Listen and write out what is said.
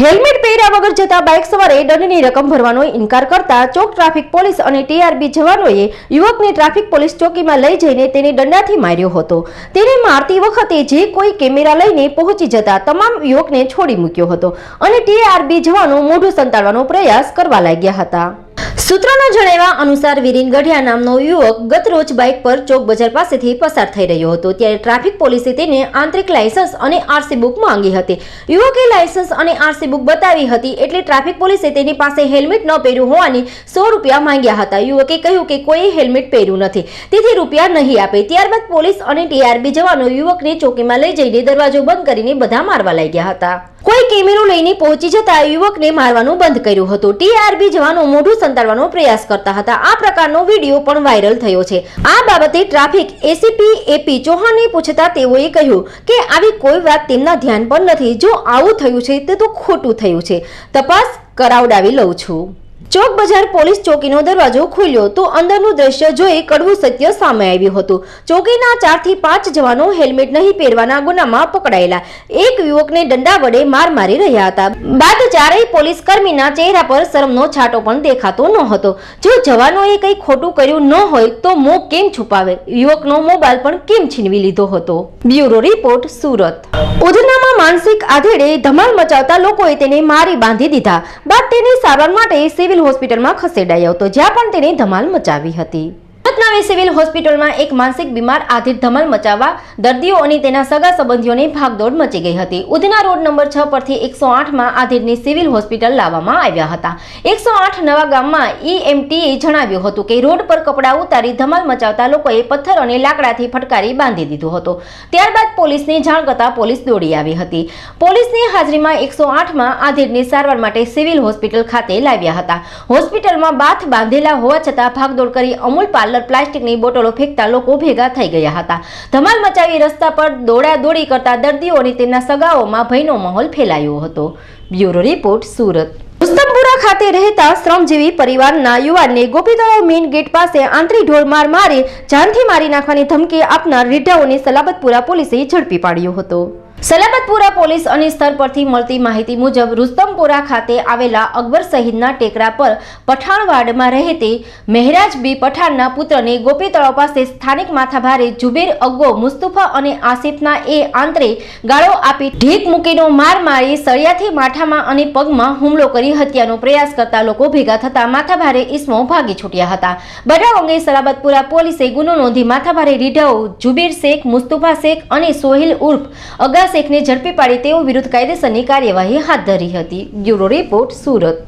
Helmet પહેર્યા વગર જતા બાઇક સવારે દંડની રકમ ભરવાનો ઇનકાર કરતા ચોક ટ્રાફિક પોલીસ અને ટીઆરબી જવાનોએ યુવકને ટ્રાફિક પોલીસ ચોકીમાં લઈ જઈને તેને દંડાથી માર્યો હતો. તેને મારતી વખતે જે કોઈ કેમેરા લઈને પહોંચી જતા તમામ યુવકને છોડી મૂક્યો હતો અને ટીઆરબી જવાનો મોઢું સંતાડવાનો પ્રયાસ કરવા લાગ્યા હતા. સૂત્રોના જણાવ્યા અનુસાર વિરીન ગઢિયા નામનો યુવક ગત રોજ બાઇક પર ચોક બજાર પાસેથી પસાર થઈ રહ્યો હતો. ત્યારે ટ્રાફિક પોલીસે તેને આંતરિક લાયસન્સ અને આરસી બુક માંગી હતી. યુવકે લાયસન્સ અને આરસી બુક બતાવી હતી એટલે ટ્રાફિક પોલીસે તેની પાસે હેલ્મેટ ન પહેર્યું હોવાની સો રૂપિયા માંગ્યા હતા. યુવકે કહ્યું કે કોઈ હેલ્મેટ પહેર્યું નથી. તેથી રૂપિયા નહીં આપે. ત્યારબાદ પોલીસ અને ટીઆરબી જવાનો યુવકને ચોકીમાં લઈ જઈને દરવાજો બંધ કરીને બધા મારવા લાગ્યા હતા. કોઈ કેમેરો લઈને પહોંચી જતા યુવકને મારવાનું બંધ કર્યું હતું. ટીઆરબી જવાનો મોઢું સંતાડવાનો પ્રયાસ કરતા હતા. આ પ્રકારનો વીડિયો પણ વાયરલ થયો છે. આ બાબતે ટ્રાફિક એસીપી એપી ચૌહાણને પૂછતા તેઓએ કહ્યું કે આવી કોઈ વાત તેમના ધ્યાન પર નથી. જો આવું થયું છે, તે તો ખોટું થયું છે. તપાસ કરાવડાવી લઉં છું. ચોક બજાર પોલીસ ચોકીનો દરવાજો ખોલ્યો તો અંદરનું દ્રશ્ય જોઈ કડવું સત્ય સામે આવ્યું હતું. ચોકીના ચારથી પાંચ જવાનો હેલ્મેટ નહીં પહેરવાના ગુનામાં પકડાયેલા. એક યુવકને દંડા વડે માર મારી રહ્યા હતા. બાદ ચારેય પોલીસ કર્મીના ચહેરા પર શરમનો છાંટો પણ દેખાતો ન હતો જો જવાનોએ કંઈ ખોટું કર્યું ન હોય તો મો કેમ છુપાવે? યુવકનો મોબાઈલ પણ કેમ છીનવી લીધો હતો? Bureau report Surat. ઉધનામાં માનસિક આધેડે ધમાલ મચાવતા લોકોએ તેને મારી બાંધી દીધા. બાદ તેને સારવાર માટે સિવિલ હોસ્પિટલમાં ખસેડાયો હતો જ્યાં પણ તેને ધમાલ મચાવી હતી. સુરતના સિવિલ હોસ્પિટલમાં એક માનસિક બીમાર આધિર ધમાલ મચાવવા દર્દીઓ અને તેના સગા સંબંધીઓની ભાગદોડ મચી ગઈ હતી. ઉધના રોડ નંબર છ પરથી એકસો આઠમાં આધિરની સિવિલ હોસ્પિટલ લાવવામાં આવ્યા હતા. એકસો આઠ નવા ગામમાં ઈએમટીએ જણાવ્યું હતું કે રોડ પર કપડાં ઉતારી ધમાલ મચાવતા લોકોએ પથ્થર અને લાકડાથી ફટકારી બાંધી દીધો હતો. ત્યારબાદ પોલીસને જાણ કરતા પોલીસ દોડી આવી હતી. પોલીસની હાજરીમાં એકસો આઠમાં આધિરની સારવાર માટે સિવિલ હોસ્પિટલ ખાતે લાવ્યા હતા. હોસ્પિટલમાં બાથ બાંધેલા હોવા છતાં ભાગદોડ કરી અમૂલ પાર્લર પ્લાસ્ટિકની બોટલો ફેંકતા લોકો ભેગા થઈ ગયા હતા. ધમાલ મચાવી રસ્તા પર દોડાદોડી કરતા દર્દીઓ અને તેમના સગાઓમાં ભયનો માહોલ ફેલાયો હતો. Bureau report, Surat. ઉસ્તમપુરા ખાતે રહેતા શ્રમજીવી પરિવારના યુવાનને ગોપીતળાવ મેઇન ગેટ પાસે આંતરી ઢોર માર મારી જાનથી મારી નાખવાની ધમકી આપનાર રીઢાઓને સલાબતપુરા પોલીસે ઝડપી પાડ્યો હતો. સલાબતપુરા પોલીસ અને સ્તર પરથી મળતી માહિતી મુજબ રુસ્તમપુરા ખાતે આવેલા અકબર શહીદના ટેકરા પર પઠાણવાડમાં રહેતી મહેરાજ બી પઠાણના પુત્રને ગોપી તળાવ પાસે સ્થાનિક માથાભારે જુબેર અગ્ગો, મુસ્તુફા અને આસિફના એ આંતરે ગાળો આપી ઢીક મૂકીનો માર મારી સળિયાથી માથામાં અને પગમાં હુમલો કરી હત્યાનો પ્રયાસ કરતા લોકો ભેગા થતા માથાભારે ઈસમો ભાગી છૂટ્યા હતા. બનાવ અંગે સલાબતપુરા પોલીસે ગુનો નોંધી માથાભારે રીઢાઓ, જુબેર શેખ, મુસ્તુફા શેખ અને સોહિલ ઉર્ફ અગા શેખને ઝડપી પાડી તેઓ વિરુદ્ધ કાયદેસરની કાર્યવાહી હાથ ધરી હતી. Bureau report Surat.